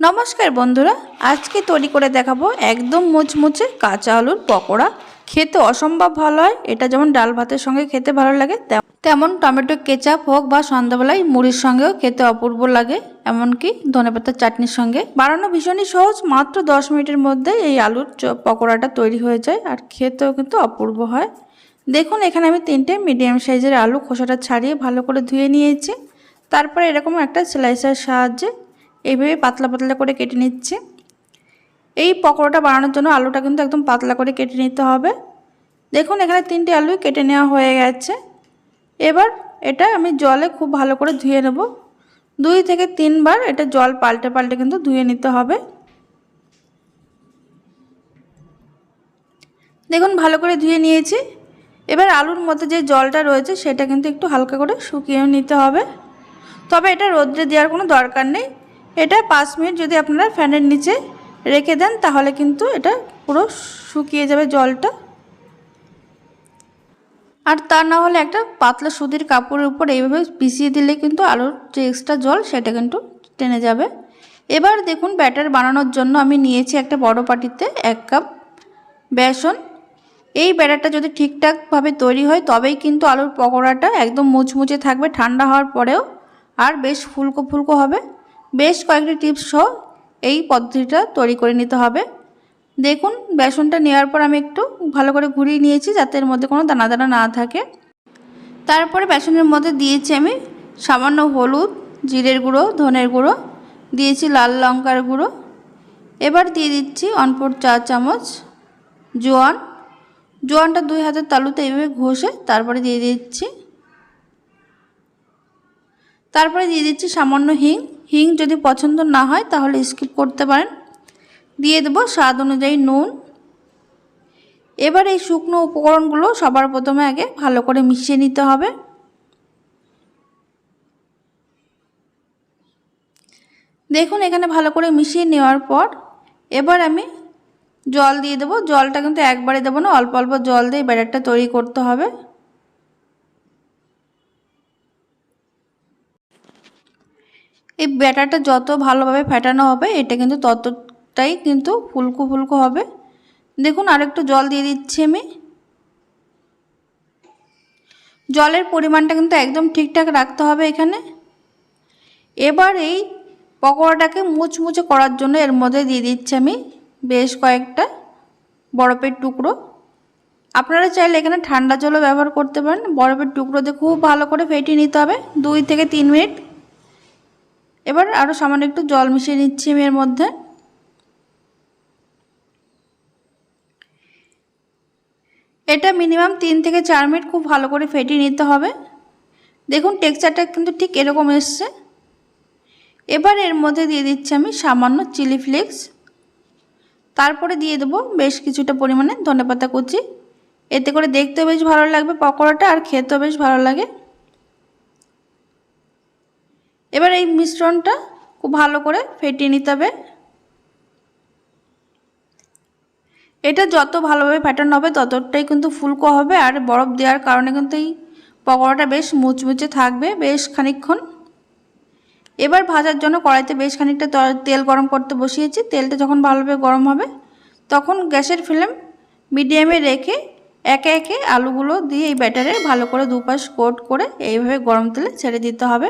নমস্কার বন্ধুরা, আজকে তৈরি করে দেখাবো একদম মুচমুচে কাঁচা আলুর পকোড়া। খেতে অসম্ভব ভালো হয়, এটা যেমন ডাল ভাতের সঙ্গে খেতে ভালো লাগে তেমন টমেটো, কেচাপ হোক বা সন্ধ্যাবেলায় মুড়ির সঙ্গেও খেতে অপূর্ব লাগে, এমনকি ধনেপাতার চাটনির সঙ্গে। বানানো ভীষণই সহজ, মাত্র দশ মিনিটের মধ্যে এই আলুর পকোড়াটা তৈরি হয়ে যায়, আর খেতেও কিন্তু অপূর্ব হয়। দেখুন, এখানে আমি তিনটে মিডিয়াম সাইজের আলু খোসাটা ছাড়িয়ে ভালো করে ধুয়ে নিয়েছি। তারপরে এরকম একটা স্লাইসের সাহায্যে এইভাবে পাতলা পাতলা করে কেটে নিচ্ছে। এই পকোড়াটা বানানোর জন্য আলুটা কিন্তু একদম পাতলা করে কেটে নিতে হবে। দেখুন, এখানে তিনটে আলু কেটে নেওয়া হয়ে গেছে। এবার এটা আমি জলে খুব ভালো করে ধুয়ে নেব। দুই থেকে তিনবার এটা জল পাল্টে পাল্টে কিন্তু ধুয়ে নিতে হবে। দেখুন, ভালো করে ধুয়ে নিয়েছি। এবার আলুর মধ্যে যে জলটা রয়েছে, সেটা কিন্তু একটু হালকা করে শুকিয়ে নিতে হবে। তবে এটা রোদ্রে দেওয়ার কোনো দরকার নেই। এটা পাঁচ মিনিট যদি আপনারা ফ্যানের নিচে রেখে দেন, তাহলে কিন্তু এটা পুরো শুকিয়ে যাবে জলটা। আর তা না হলে একটা পাতলা সুতির কাপড়ের উপর এইভাবে পিছিয়ে দিলে কিন্তু আলুর যে এক্সট্রা জল, সেটা কিন্তু টেনে যাবে। এবার দেখুন, ব্যাটার বানানোর জন্য আমি নিয়েছি একটা বড় পাটিতে এক কাপ বেসন। এই ব্যাটারটা যদি ঠিকঠাকভাবে তৈরি হয়, তবেই কিন্তু আলুর পকোড়াটা একদম মুচমুচে থাকবে, ঠান্ডা হওয়ার পরেও। আর বেশ ফুলকো ফুলকো হবে। বেশ কয়েকটি টিপস সহ এই পদ্ধতিটা তৈরি করে নিতে হবে। দেখুন, বেসনটা নেওয়ার পর আমি একটু ভালো করে ঘুরিয়ে নিয়েছি যাতে এর মধ্যে কোনো দানা দানা না থাকে। তারপরে বেসনের মধ্যে দিয়েছি আমি সামান্য হলুদ, জিরের গুঁড়ো, ধনের গুঁড়ো, দিয়েছি লাল লঙ্কার গুঁড়ো। এবার দিয়ে দিচ্ছি অনপর চা চামচ জোয়ান। জোয়ানটা দুই হাতের তালুতে এইভাবে ঘষে তারপরে দিয়ে দিচ্ছি। তারপরে দিয়ে দিচ্ছি সামান্য হিং। হিং যদি পছন্দ না হয়, তাহলে স্কিপ করতে পারেন। দিয়ে দেবো স্বাদ অনুযায়ী নুন। এবার এই শুকনো উপকরণগুলো সবার প্রথমে আগে ভালো করে মিশিয়ে নিতে হবে। দেখুন, এখানে ভালো করে মিশিয়ে নেওয়ার পর এবার আমি জল দিয়ে দেবো। জলটা কিন্তু একবারে দেবো না, অল্প অল্প জল দিয়ে ব্যাটারটা তৈরি করতে হবে। এই ব্যাটারটা যত ভালোভাবে ফেটানো হবে, এটা কিন্তু ততটাই কিন্তু ফুলকো ফুলকো হবে। দেখুন, আরেকটু জল দিয়ে দিচ্ছি আমি। জলের পরিমাণটা কিন্তু একদম ঠিকঠাক রাখতে হবে এখানে। এবার এই পকোড়াটাকে মুচমুচে করার জন্য এর মধ্যে দিয়ে দিচ্ছি আমি বেশ কয়েকটা বরফের টুকরো। আপনারা চাইলে এখানে ঠান্ডা জলও ব্যবহার করতে পারেন। বরফের টুকরো দিয়ে খুব ভালো করে ফেটিয়ে নিতে হবে, দুই থেকে তিন মিনিট। এবার আরও সামান্য একটু জল মিশিয়ে নিচ্ছি আমি এর মধ্যে। এটা মিনিমাম তিন থেকে চার মিনিট খুব ভালো করে ফেটিয়ে নিতে হবে। দেখুন, টেক্সচারটা কিন্তু ঠিক এরকম এসছে। এবার এর মধ্যে দিয়ে দিচ্ছি আমি সামান্য চিলি ফ্লেক্স। তারপরে দিয়ে দেবো বেশ কিছুটা পরিমাণে ধনেপাতা কুচি। এতে করে দেখতেও বেশ ভালো লাগবে, পকোড়াটা, আর খেতেও বেশ ভালো লাগে। এবার এই মিশ্রণটা খুব ভালো করে ফেটিয়ে নিতে হবে। এটা যত ভালোভাবে ফ্যাটানো হবে, ততটাই কিন্তু ফুলকো হবে আর বরফ দেওয়ার কারণে কিন্তু এই পকোড়াটা বেশ মুচমুচে থাকবে বেশ খানিক্ষণ এবার ভাজার জন্য কড়াইতে বেশ খানিকটা তেল গরম করতে বসিয়েছি। তেলটা যখন ভালোভাবে গরম হবে, তখন গ্যাসের ফ্লেম মিডিয়ামে রেখে একে একে আলুগুলো দিয়ে এই ব্যাটারে ভালো করে দুপাশ কোট করে এইভাবে গরম তেলে ছেড়ে দিতে হবে।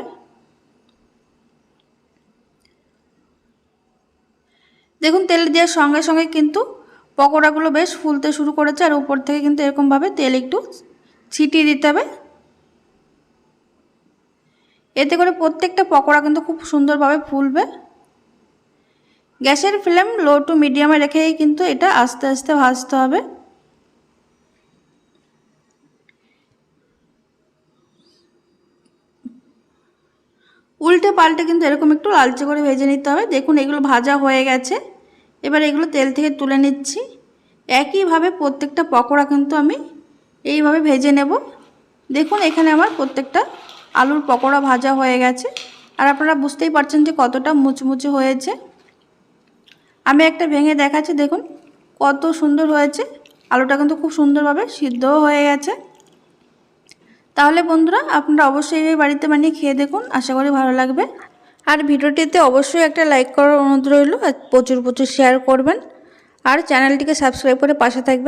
দেখুন, তেল দেওয়ার সঙ্গে সঙ্গে কিন্তু পকোড়াগুলো বেশ ফুলতে শুরু করেছে, আর উপর থেকে কিন্তু এরকমভাবে তেল একটু ছিটিয়ে দিতে হবে। এতে করে প্রত্যেকটা পকোড়া কিন্তু খুব সুন্দরভাবে ফুলবে। গ্যাসের ফ্লেম লো টু মিডিয়ামে রেখেই কিন্তু এটা আস্তে আস্তে ভাজতে হবে। উল্টে পাল্টে কিন্তু এরকম একটু লালচে করে ভেজে নিতে হবে। দেখুন, এগুলো ভাজা হয়ে গেছে। এবার এগুলো তেল থেকে তুলে নিচ্ছি। একইভাবে প্রত্যেকটা পকোড়া কিন্তু আমি এইভাবে ভেজে নেব। দেখুন, এখানে আমার প্রত্যেকটা আলুর পকোড়া ভাজা হয়ে গেছে। আর আপনারা বুঝতেই পারছেন যে কতটা মুচমুচে হয়েছে। আমি একটা ভেঙে দেখাচ্ছি, দেখুন, কত সুন্দর হয়েছে। আলুটা কিন্তু খুব সুন্দরভাবে সিদ্ধও হয়ে গেছে। তাহলে বন্ধুরা, আপনারা অবশ্যই এই বাড়িতে বানিয়ে খেয়ে দেখুন, আশা করি ভালো লাগবে। আর ভিডিওটিতে অবশ্যই একটা লাইক করার অনুরোধ রইল, আর প্রচুর প্রচুর শেয়ার করবেন। আর চ্যানেলটিকে সাবস্ক্রাইব করে পাশে থাকবেন।